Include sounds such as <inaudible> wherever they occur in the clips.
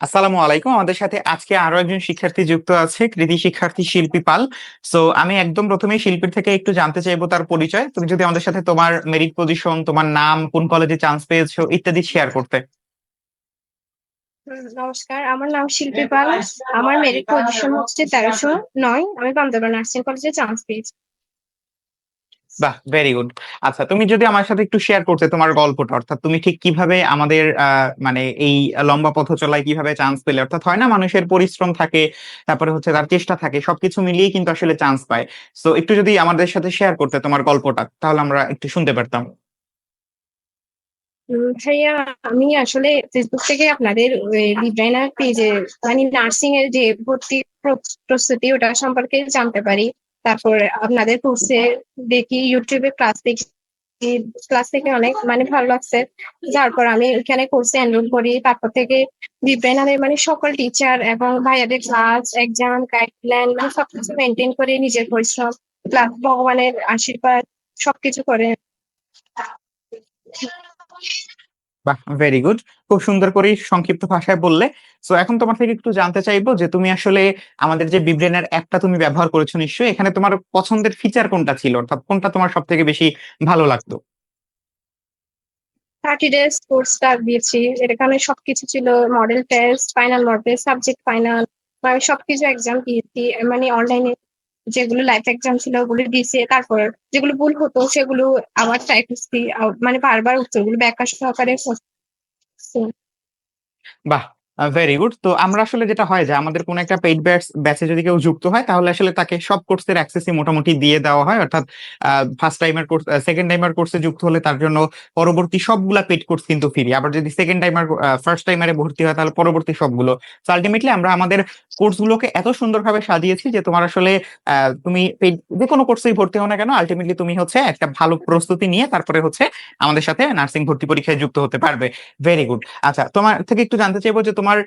আসসালামু আলাইকুম। আমাদের সাথে আজকে আরও একজন শিক্ষার্থী যুক্ত আছে, কৃতি শিক্ষার্থী শিল্পী পাল। সো আমি একদম প্রথমে শিল্পীর থেকে একটু জানতে চাইব তার পরিচয়। তুমি যদি আমাদের সাথে তোমার মেরিট পজিশন তোমার নাম, কোন কলেজে চান্স পেয়েছ, ইত্যাদি শেয়ার করতে। নমস্কার। আমার নাম শিল্পী পাল। আমার মেরিট পজিশন হচ্ছে তেরোশো নয়। আমি বান্দরবান নার্সিং কলেজে চান্স পেয়েছি। বাহ ভেরি গুড আচ্ছা তুমি যদি আমার সাথে একটু শেয়ার করতে তোমার গল্পটা, অর্থাৎ তুমি ঠিক কীভাবে আমাদের মানে এই লম্বা পথ চলায় কীভাবে চান্স পেলে, অর্থাৎ হয় না মানুষের পরিশ্রম থাকে, তারপরে হচ্ছে তার চেষ্টা থাকে, সবকিছু মিলিয়ে কিন্তু আসলে চান্স পায়। সো একটু যদি আমাদের সাথে শেয়ার করতে তোমার গল্পটা, তাহলে আমরা একটু শুনতে পারতাম। ভাইয়া, আমি আসলে ফেসবুক থেকে আপনাদের ডিজাইনার পেজে মানে নার্সিং এর যে ভর্তি প্র- প্রস্তুতি, ওটা সম্পর্কে জানতে পারি। তারপর আপনাদের কোর্সে দেখি ইউটিউবে ক্লাস দেখি ক্লাস থেকে অনেক মানে ভালো লাগছে। তারপর আমি এখানে কোর্সে এনরোল করি, তারপর থেকে বিজ্ঞানের মানে সকল টিচার এবং ভাইয়াদের ক্লাস এক্সাম গাইডলাইন মানে সবকিছু মেনটেন করে নিজের পরিশ্রম প্লাস ভগবানের আশীর্বাদ সবকিছু করে। বাহ ভেরি গুড খুব সুন্দর করে সংক্ষিপ্ত ভাষায় বললে। সো এখন তোমার থেকে একটু জানতে চাইব যে তুমি আসলে আমাদের যে বিব্রেনের অ্যাপটা তুমি ব্যবহার করেছ নিশ্চয়ই, এখানে তোমার পছন্দের ফিচার কোনটা ছিল? অর্থাৎ কোনটা তোমার সব থেকে বেশি ভালো লাগতো? থার্টি ডেজ কোর্সটা দিয়েছি। এখানে সবকিছু ছিল model test final model subject final সবকিছু এক্সাম দিয়েছি। মানে অনলাইনে যেগুলো লাইফ এক্সাম ছিল ওগুলো দিয়েছি, তারপর যেগুলো ভুল হতো সেগুলো আবার ট্রাই করছি। মানে বারবার উত্তরগুলো ব্যাখ্যা সহকারে বাহ ভেরি গুড তো আমরা আসলে যেটা হয় যে আমাদের কোনো একটা পেইড ব্যাচ ব্যাচে যদি কেউ যুক্ত হয়, তাহলে আসলে তাকে সব কোর্সের অ্যাক্সেসই মোটামুটি দিয়ে দেওয়া হয়। অর্থাৎ first timer course second timer কোর্সে যুক্ত হলে তার জন্য পরবর্তী সবগুলা পেইড কোর্স কিন্তু ফ্রি আবার যদি সেকেন্ড টাইমার ফার্স্ট টাইমারে ভর্তি হয়, তাহলে পরবর্তী সবগুলো। তো আলটিমেটলি আমরা আমাদের কোর্সগুলোকে এত সুন্দরভাবে সাজিয়েছি যে তোমার আসলে তুমি যে কোনো কোর্সেই ভর্তি হও না কেন আলটিমেটলি তুমি হচ্ছে একটা ভালো প্রস্তুতি নিয়ে তারপরে হচ্ছে আমাদের সাথে নার্সিং ভর্তি পরীক্ষায় যুক্ত হতে পারবে। ভেরি গুড আচ্ছা তোমার থেকে একটু জানতে চাইব যে তোমার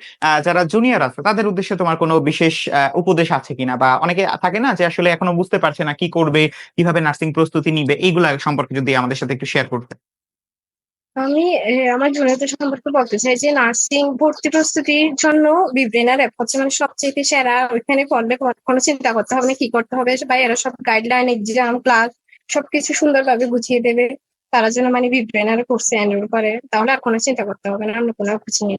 যারা জুনিয়র আছে, তাদের উদ্দেশ্যে তোমার কোনো বিশেষ উপদেশ আছে কিনা? বা অনেকে থাকে না যে আসলে এখনও বুঝতে পারছে না কি করবে, কীভাবে নার্সিং প্রস্তুতি নিবে, এইগুলা সম্পর্কে যদি আমাদের সাথে একটু শেয়ার করতে। আমি আমার জুনিয়রদের সম্পর্কে বলতে চাই যে নার্সিং ভর্তি প্রস্তুতির জন্য বিব্রেনার অ্যাপ হচ্ছে মানে সবচেয়ে সেরা। ওইখানে পড়লে কোনো- চিন্তা করতে হবে না, কি করতে হবে বা এরা সব গাইডলাইন এক্সাম ক্লাস সবকিছু সুন্দরভাবে বুঝিয়ে দেবে। তারা যেন মানে বিব্রেনার কোর্সে এনরোল করে, তাহলে আর কোনো চিন্তা করতে হবে না অন্য কোনো কিছু নেই।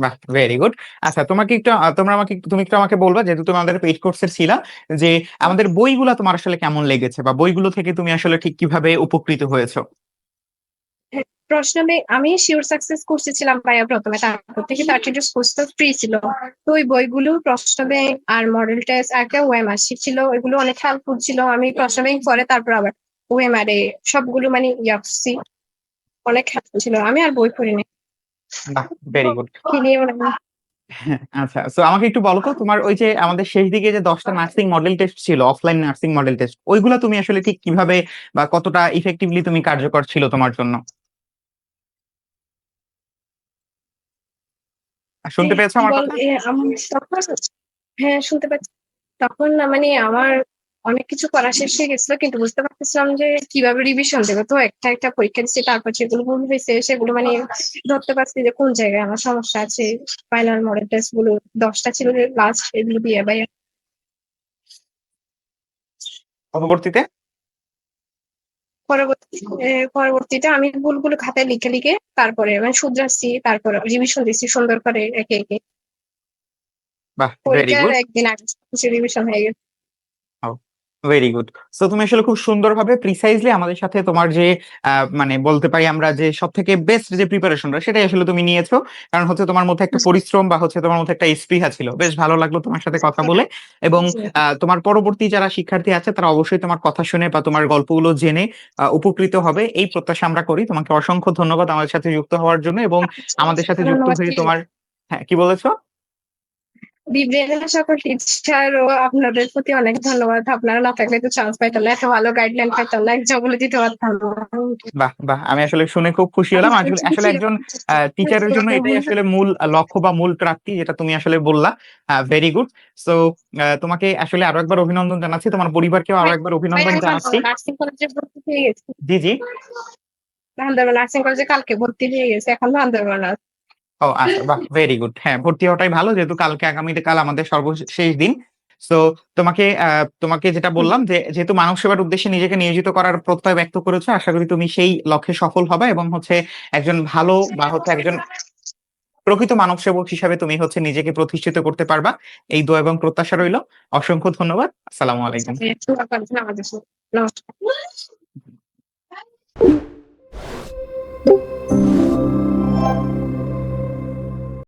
বাহ ভেরি গুড আচ্ছা তোমাকে একটু তোমরা আমাকে, তুমি একটু আমাকে বলবা, যেহেতু তুমি আমাদের পেইড কোর্সের ছিলা, যে আমাদের বইগুলা তোমার আসলে কেমন লেগেছে বা বইগুলো থেকে তুমি আসলে ঠিক কীভাবে উপকৃত হয়েছো? প্রশ্ন আমি শিওর সাকসেস কোর্সে ছিলাম ভাইয়া প্রথমে তারপর থেকে থার্টি ডেজ কোর্স ফ্রি ছিল। তো ওই বইগুলো প্রশ্ন ব্যাংক আর মডেল টেস্ট আর একটা ওএমআর ছিল ওইগুলো অনেক হেল্পফুল ছিল। আমি প্রশ্ন পরে তারপর আবার ওএমআর এ সবগুলো মানে ইয়া অনেক হেল্পফুল ছিল। আমি আর বই পড়িনি ভেরি গুড আচ্ছা তো আমাকে একটু বলো তো তোমার ওই যে আমাদের শেষ দিকে যে দশটা নার্সিং মডেল টেস্ট ছিল অফলাইন নার্সিং মডেল টেস্ট ওইগুলা তুমি আসলে ঠিক কীভাবে বা কতটা ইফেক্টিভলি তুমি কার্যকর ছিল তোমার জন্য? শুনতে পেয়েছ আমার কথা? হ্যাঁ শুনতে পাচ্ছি তখন না মানে আমার অনেক কিছু করা শেষ হয়ে গেছিল কিন্তু বুঝতে পারতেছিলাম যে কীভাবে রিভিশন দেবো। তো একটা একটা পরীক্ষা দিচ্ছি তারপর যেগুলো ভুল হয়েছে সেগুলো মানে ধরতে পারছি যে কোন জায়গায় আমার সমস্যা আছে। ফাইনাল মডেল টেস্টগুলো দশটা ছিল লাস্ট এগুলো দিয়ে ভাই পরবর্তীতে? পরবর্তী পরবর্তীতে আমি ভুলগুলো খাতায় লিখে লিখে তারপরে মানে শুধরাচ্ছি তারপরে রিভিশন দিচ্ছি সুন্দর করে একে একে। বাহ ভেরি গুড একদিন আগে রিভিশন হয়ে গেছে। ভেরি গুড সো তুমি আসলে খুব সুন্দরভাবে প্রিসাইজলি আমাদের সাথে তোমার যে মানে বলতে পারি আমরা যে সব থেকে বেস্ট যে প্রিপারেশনটা সেটাই আসলে তুমি নিয়েছো। কারণ হচ্ছে তোমার মধ্যে একটা পরিশ্রম বা হচ্ছে তোমার মধ্যে একটা স্পৃহা ছিল। বেশ ভালো লাগল তোমার সাথে কথা <laughs> বলে। এবং তোমার পরবর্তী যারা শিক্ষার্থী আছে তারা অবশ্যই তোমার কথা শুনে বা তোমার গল্পগুলো জেনে উপকৃত হবে। এই প্রত্যাশা আমরা করি। তোমাকে অসংখ্য ধন্যবাদ আমাদের সাথে যুক্ত হওয়ার জন্য এবং আমাদের সাথে যুক্ত হয়ে তোমার হ্যাঁ কি বলেছ? বিজ্ঞানের সকল টিচার ও আপনাদের প্রতি অনেক ধন্যবাদ। আপনারা না থাকলে তো চান্স পাইতাম না এত ভালো গাইডলাইন পাইতাম না এক্সামগুলো দিতে পারতাম। বাহ বাহ আমি আসলে শুনে খুব খুশি হলাম। আসলে একজন টিচারের জন্য এটাই আসলে মূল লক্ষ্য বা মূল প্রাপ্তি যেটা তুমি আসলে বললা। ভেরি গুড সো তোমাকে আসলে আরও একবার অভিনন্দন জানাচ্ছি। তোমার পরিবারকেও আরও একবার অভিনন্দন জানাচ্ছি। হয়ে জি জি। বান্দরবান নার্সিং কলেজে কালকে ভর্তি হয়ে গেছে এখন বান্দরবান আছে। ও আচ্ছা বাহ ভেরি গুড হ্যাঁ ভর্তি হওয়াটাই ভালো, যেহেতু কালকে আগামীকাল আমাদের সর্বশেষ দিন। তো তোমাকে তোমাকে যেটা বললাম যে, যেহেতু মানব সেবার উদ্দেশ্যে নিজেকে নিয়োজিত করার প্রত্যয় ব্যক্ত করেছ, আশা করি তুমি সেই লক্ষ্যে সফল হবে এবং হচ্ছে একজন ভালো বা হচ্ছে একজন প্রকৃত মানব সেবক হিসাবে তুমি হচ্ছে নিজেকে প্রতিষ্ঠিত করতে পারবা। এই দোয়া এবং প্রত্যাশা রইল। অসংখ্য ধন্যবাদ। আসসালামু আলাইকুম। জন্য। নমস্কার